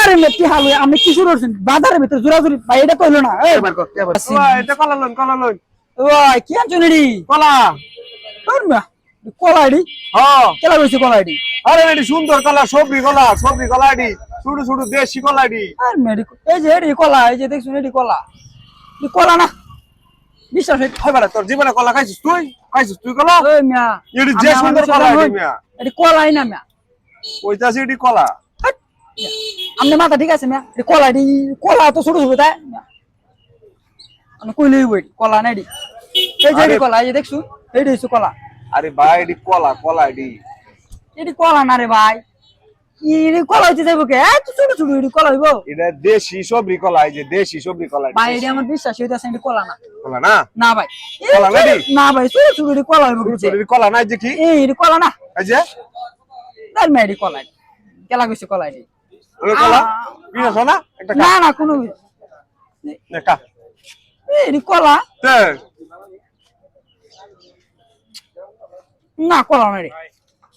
আরে মেটি হালুই আমি কি শুরু করছেন বাজারের ভিতরে জোরাজুরি ভাই এটা কইলো না। এটা কলা লন কলা লন ওই কি আনছো কলা। তোর মা কলা আইডি? হ্যাঁ। কেলা কইছে কলা আইডি? আরে এটি সুন্দর কলা সবরি কলা সবরি কলা এটি ছোট ছোট দেশি কলা আর মেডি এই যে এডি কলা এই যে দেখছুন এডি কলা। এই কলা না। বিশ্বাস হয় খাইবার তোর জীবনে কলা খাইছিস তুই? খাইছিস তুই কলা? ওই মিয়া এডি যে সুন্দর কলা। এটি মিয়া। এডি কলাই না মিয়া। ওইতাছে এটি কলা। আমনে মাথা ঠিক আছে মিয়া? এডি কলা তো ছোট ছোট তাই। আমি কইলেই বই কলা না এডি এই যে কলা এই যে দেখছুন এডি হইছে কলা। আরে ভাই এটি কলা কলা এটি। এডি কলা না রে ভাই। এডি কলা হইতে যাইব কে? এত ছোট ছোট এডি কলা হইব। এটা দেশি সবরি কলা এই যে দেশি সবরি কলা ভাই এডি আমার বিশ্বাস হইতাছে এডি কলা না। কলা না? না ভাই। এই কলা না না ভাই ছোট ছোট এডি কলা হইব ছোট ছোট কলা না যে কি? এই এডি কলা না। এই যে? তার মেয়েডি কলা। কেলা কইছে কলা এডি একটা না না কোনো কলা। না কলা না রে।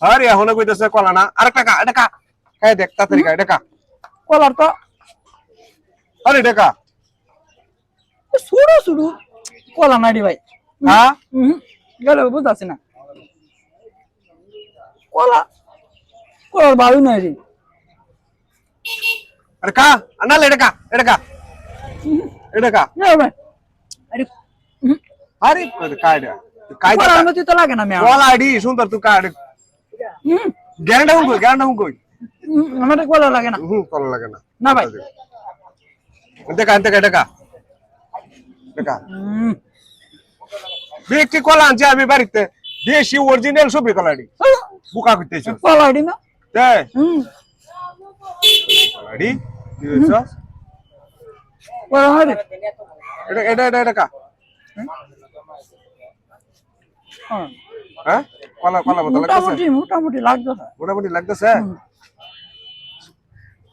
আরে এখন কইতেছে কলা না। আরেকটা কা এটা কা খাই দেখ তাড়াতাড়ি কা এটা কা কলার তো। আরে এটা কা শুরু শুরু। কলা না রে ভাই। হ্যাঁ গেল বুঝতে না। কলা। কলার বাড়ি নাই রে। আরে কা আনালে এটা কা এটা কা এটা কা আরে আরে কলার মতো তো লাগে না মিয়া কলা আইডি সুন্দর তুই কা হুম গ্যারান্টি হুম গ্যারান্টি হুম কই তো কলা লাগে না হুম কলা লাগে না না ভাই দেখা দেখা দেখা দেখা ব্যক্তি কলা আমি বাড়িতে দেশি অরিজিনাল সবরি কলা আইডি বুকা করতেছ কলা না তাই হুম কি এটা এটা এটা এটা কা? হ্যাঁ। হ্যাঁ? কলা কলা মতো লাগতেছে? মোটামুটি মোটামুটি লাগতো না মোটামুটি লাগতেছে?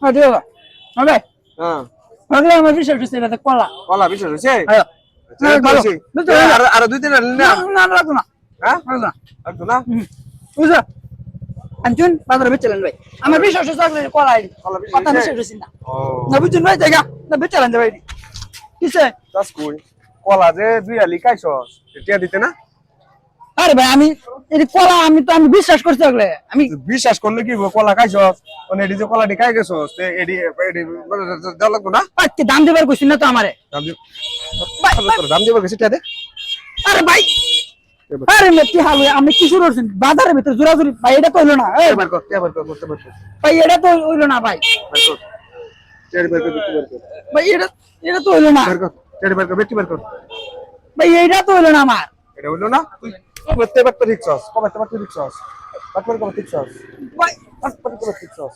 হ্যাঁ দিও হবে? হ্যাঁ। হবে আমার বিশেষ কিছু এটা কলা। কলা বিশেষ হয়েছে? হ্যাঁ। হ্যাঁ? আর দুই দিন না। না না লাগতো না। হ্যাঁ? লাগতো না। লাগতো না? বুঝছ? আনছুন বাজারে বেচলেন ভাই। আমার বিশেষ কিছু কলা আইডি কলা বিশেষ কথা হয়েছে? বিশেষ কিছু না না বুঝছেন ভাই জায়গা না বেচলেন ভাই। কিসে দাস কই কলা যে দুই আলি খাইছস টিয়া দিতে না? আরে ভাই আমি এই কলা আমি তো আমি বিশ্বাস করছি ওগুলো। আমি বিশ্বাস করলে কি কলা খাইছস? মানে এডি যে কলা ডি খাই গেছস তে এডি এডি দেওয়া লাগতো না? আজকে দাম দেবার কইছি না তো আমারে? দাম দিব দাম দিব গেছে টিয়া দে। আরে ভাই আরে মেটি হালু আমি কি শুরু করছেন বাজারের ভিতরে জোরাজুরি। ভাই এটা কইলো না এবার কর এবার কর করতে পারছ। ভাই এটা তো হইল না ভাই। ভাই এটা এটা তো হইল না। বার কর বার কর ভাই এটা তো হইল না আমার। এটা হইল না? তুই করতে পারতে কবে পারতে রিক্সস পারতে ভাই কবে রিক্সস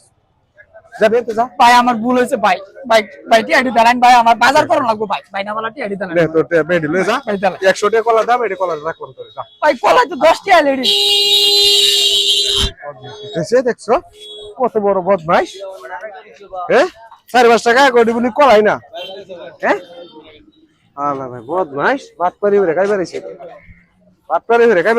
যাবে তো যা ভাই আমার ভুল হয়েছে ভাই। ভাই ভাই টিআইডি দাঁড়ান ভাই আমার বাজার করানো লাগবে ভাই। ভাই না বলা টিআইডি দাঁড়ান। নে তোর টিয়া বেডি লয়ে যা। ভাই দাঁড়ান। 100 টাকা কলা দাম এডি কলা রাখ করে তোর যা। ভাই কলা তো দশ টিয়া লেডি। এসে দেখছ কত বড় বদমাইশ। হ্যাঁ চার পাঁচ টাকা বলি কলাই না। হ্যাঁ আল্লাহ ভাই বদমাইশ। বাদ পারি বেরে খাই বাদ পারি খাই